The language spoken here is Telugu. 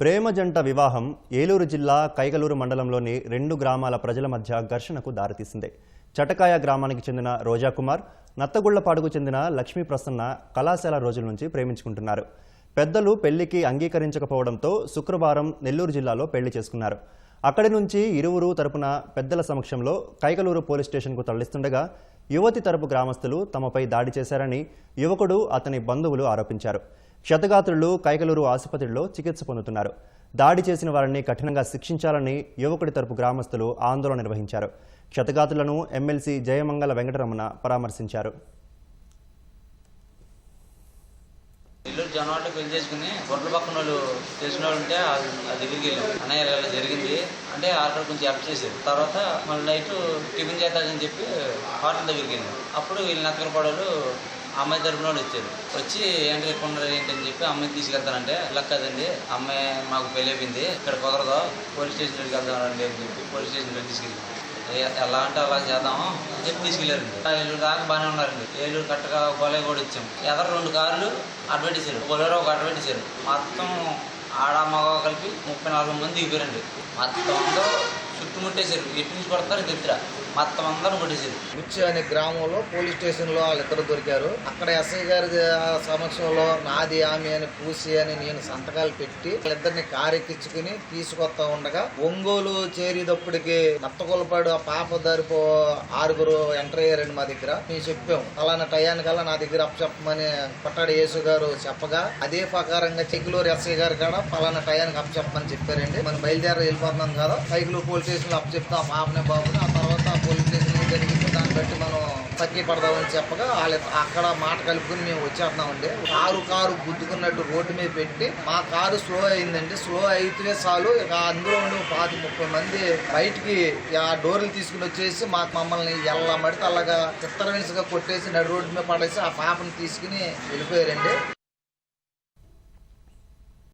ప్రేమ జంట వివాహం ఏలూరు జిల్లా కైగలూరు మండలంలోని రెండు గ్రామాల ప్రజల మధ్య ఘర్షణకు దారితీసింది. చటకాయ గ్రామానికి చెందిన రోజాకుమార్ నత్తగుళ్ళపాడుకు చెందిన లక్ష్మీ ప్రసన్న కళాశాల రోజుల నుంచి ప్రేమించుకుంటున్నారు. పెద్దలు పెళ్ళికి అంగీకరించకపోవడంతో శుక్రవారం నెల్లూరు జిల్లాలో పెళ్ళి చేసుకున్నారు. అక్కడి నుంచి ఇరువురు తరపున పెద్దల సమక్షంలో కైకలూరు పోలీస్ స్టేషన్కు తరలిస్తుండగా యువతి తరపు గ్రామస్తులు తమపై దాడి చేశారని యువకుడు అతని బంధువులు ఆరోపించారు. క్షతగాత్రులు కైకలూరు ఆసుపత్రిలో చికిత్స పొందుతున్నారు. దాడి చేసిన వారిని కఠినంగా శిక్షించాలని యువకుడి తరపు గ్రామస్తులు ఆందోళన నిర్వహించారు. క్షతగాతులను ఎమ్మెల్సీ జయమంగళ వెంకటరమణ పరామర్శించారు. ఇల్లు జనవాళ్ళు పెళ్ళి చేసుకుని గొడ్ల పక్కన వాళ్ళు తెలిసిన వాళ్ళు ఉంటే ఆ దగ్గరికి వెళ్ళాం. అన్నయ్య ఇలా జరిగింది. అంటే అక్కడ కొంచెం హెల్ప్ చేసేది తర్వాత మళ్ళీ నైట్ టిఫిన్ చేద్దామని చెప్పి హోటల్ దగ్గరికి వెళ్ళాం అప్పుడు వీళ్ళు నక్కల పడవలు అమ్మాయి తరపున వాళ్ళు వచ్చారు. వచ్చి ఏంటి ఇక్కడ ఏంటని అని చెప్పి అమ్మాయిని తీసుకెళ్తానంటే ఇలా కదండి అమ్మాయి మాకు పెళ్ళైపోయింది ఇక్కడ కుదరదు. పోలీస్ స్టేషన్లోకి వెళ్దాం రండి అని చెప్పి పోలీస్ స్టేషన్లో తీసుకెళ్ళి ఎలా అంటే అలా చేద్దాము అని చెప్పి తీసుకెళ్ళారండి ఏలూరు దాకా బాగానే ఉన్నారండి. ఏలూరు కట్టగా గోలే కూడా ఇచ్చాము ఎదరు రెండు కార్లు అడ్వర్టీసారు బొలేరో ఒక అడ్వర్టీసారు మొత్తం ఆడ మగ కలిపి ముప్పై నాలుగు మంది దిగిపోయారండి. మొత్తం అందరూ చుట్టుముట్టేశారు ఎటు నుంచి పడతారు దగ్గర మొత్తం అందరూ కొట్టేశారు ముచ్చి అనే గ్రామంలో పోలీస్ స్టేషన్లో వాళ్ళు వాళ్ళిద్దరు దొరికారు. అక్కడ ఎస్ఐ గారి సమక్షంలో నాది ఆమె అని పూసి అని నేను సంతకాలు పెట్టి వాళ్ళిద్దరిని కారెక్కించుకుని తీసుకొస్తా ఉండగా ఒంగోలు చేరేటప్పటికి నత్తకొలపాడు ఆ పాప దారిపో ఆరుగురు ఎంటర్ అయ్యారండి మా దగ్గర. మేము చెప్పాం అలానే టయానికల్లా నా దగ్గర అప్పచెప్పమని కొట్టాడు యేసు గారు చెప్పగా అదే ప్రకారంగా చెక్కులూరు ఎస్ఐ గారు కూడా పలానా టయానికి అప్పచెప్పమని చెప్పారండి. మనం బయలుదేరి వెళ్ళిపోతున్నాం కదా సైకిల్ పోలీస్ స్టేషన్ అప్పు చెప్తా ఆ పాపనే బాబుని. ఆ తర్వాత ఆ పోలీస్ స్టేషన్ జరిగింది దాన్ని బట్టి మనం తగ్గి పడదామని చెప్పగా వాళ్ళ అక్కడ మాట కలుపుకుని మేము వచ్చేస్తున్నామండి కారు కారు గుద్దుకున్నట్టు రోడ్డు మీద పెట్టి మా కారు స్లో అయిందండి. స్లో అయితే చాలు. ఇక అందులో ఉండి పాతి ముప్పై మంది బయటికి ఆ డోర్లు తీసుకుని వచ్చేసి మాకు మమ్మల్ని ఎల్ల మడితే అలాగా చిత్తరవినిసిగా కొట్టేసి నడు రోడ్డు మీద పడేసి ఆ పాపని తీసుకుని వెళ్ళిపోయారండి.